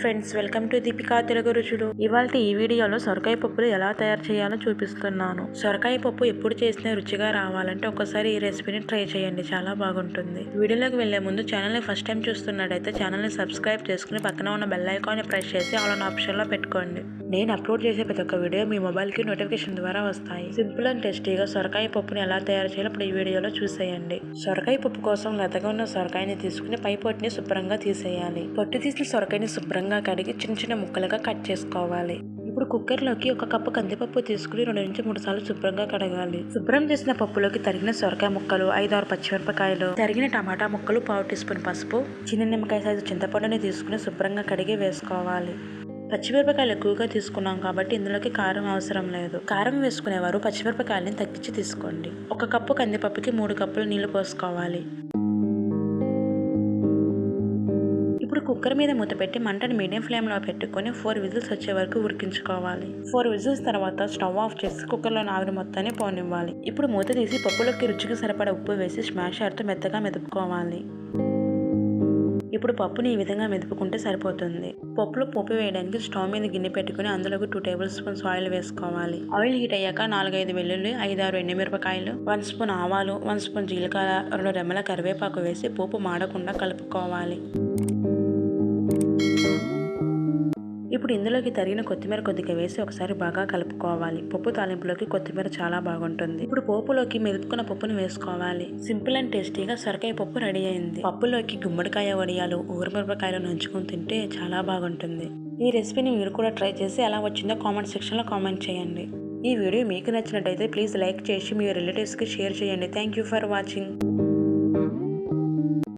Friends welcome to Deepika Telugu రుచులు ఇవాళ ఈ వీడియోలో సొరకాయ పప్పులు ఎలా తయారు చేయాలో చూపిస్తున్నాను. సొరకాయ పప్పు ఎప్పుడు చేసినా రుచిగా రావాలంటే ఒకసారి ఈ రెసిపీని ట్రై చేయండి. చాలా బాగుంటుంది. వీడియోలోకి వెళ్ళే ముందు ఛానల్ని ఫస్ట్ టైం చూస్తున్నట్టయితే ఛానల్ని సబ్స్క్రైబ్ చేసుకుని పక్కన ఉన్న బెల్ ఐకాన్ ప్రెస్ చేసి ఆల్ ఆప్షన్లో ఆప్షన్లో పెట్టుకోండి. నేను అప్లోడ్ చేసే ప్రతి ఒక్క వీడియో మీ మొబైల్కి నోటిఫికేషన్ ద్వారా వస్తాయి. సింపుల్ అండ్ టేస్టీగా సొరకాయ పప్పుని ఎలా తయారు చేయాలో ఇప్పుడు ఈ వీడియోలో చూసేయండి. సొరకాయ పప్పు కోసం లతగా ఉన్న సొరకాయని తీసుకుని పై పొట్టుని శుభ్రంగా తీసేయాలి. పొట్టు తీసిన సొరకాయని శుభ్రంగా కడిగి చిన్న చిన్న ముక్కలుగా కట్ చేసుకోవాలి. ఇప్పుడు కుక్కర్లోకి ఒక కప్పు కందిపప్పు తీసుకుని రెండు నుంచి మూడు సార్లు శుభ్రంగా కడగాలి. శుభ్రం చేసిన పప్పులోకి తరిగిన సొరకాయ ముక్కలు ఐదు ఆరు పచ్చిమిరపకాయలు తరిగిన టమాటా ముక్కలు పావు టీ స్పూన్ పసుపు చిన్న నిమ్మకాయ సైజు చింతపండుని తీసుకుని శుభ్రంగా కడిగి వేసుకోవాలి. పచ్చిమిరపకాయలు ఎక్కువగా తీసుకున్నాం కాబట్టి ఇందులోకి కారం అవసరం లేదు. కారం వేసుకునేవారు పచ్చిమిరపకాయలని తగ్గించి తీసుకోండి. ఒక కప్పు కందిపప్పుకి మూడు కప్పులు నీళ్ళు పోసుకోవాలి. ఇప్పుడు కుక్కర్ మీద మూత పెట్టి మంటను మీడియం ఫ్లేమ్లో పెట్టుకొని ఫోర్ విజిల్స్ వచ్చే వరకు ఉడికించుకోవాలి. ఫోర్ విజిల్స్ తర్వాత స్టవ్ ఆఫ్ చేసి కుక్కర్లో ఆవిరి మొత్తాన్ని పోనివ్వాలి. ఇప్పుడు మూత తీసి పప్పులోకి రుచికి సరిపడా ఉప్పు వేసి స్మాషర్తో మెత్తగా మెదుపుకోవాలి. ఇప్పుడు పప్పుని ఈ విధంగా మెదుపుకుంటే సరిపోతుంది. పప్పులో పోపు వేయడానికి స్టవ్ మీద గిన్నె పెట్టుకుని అందులోకి టూ టేబుల్ స్పూన్స్ ఆయిల్ వేసుకోవాలి. ఆయిల్ హీట్ అయ్యాక నాలుగైదు వెల్లుల్లి ఐదారు ఎండుమిరపకాయలు వన్ స్పూన్ ఆవాలు వన్ స్పూన్ జీలకర్ర రెండు రెమ్మల కరివేపాకు వేసి పోపు మాడకుండా కలుపుకోవాలి. ఇప్పుడు ఇందులోకి తరిగిన కొత్తిమీర కొద్దిగా వేసి ఒకసారి బాగా కలుపుకోవాలి. పప్పు తాలింపులోకి కొత్తిమీర చాలా బాగుంటుంది. ఇప్పుడు పోపులోకి మెదుపుకున్న పప్పును వేసుకోవాలి. సింపుల్ అండ్ టేస్టీగా సొరకాయ పప్పు రెడీ అయింది. పప్పులోకి గుమ్మడికాయ వడియాలు ఊరమిరపకాయలు నంచుకొని తింటే చాలా బాగుంటుంది. ఈ రెసిపీని మీరు కూడా ట్రై చేసి ఎలా వచ్చిందో కామెంట్ సెక్షన్లో కామెంట్ చేయండి. ఈ వీడియో మీకు నచ్చినట్టయితే ప్లీజ్ లైక్ చేసి మీ రిలేటివ్స్కి షేర్ చేయండి. Thank you for watching.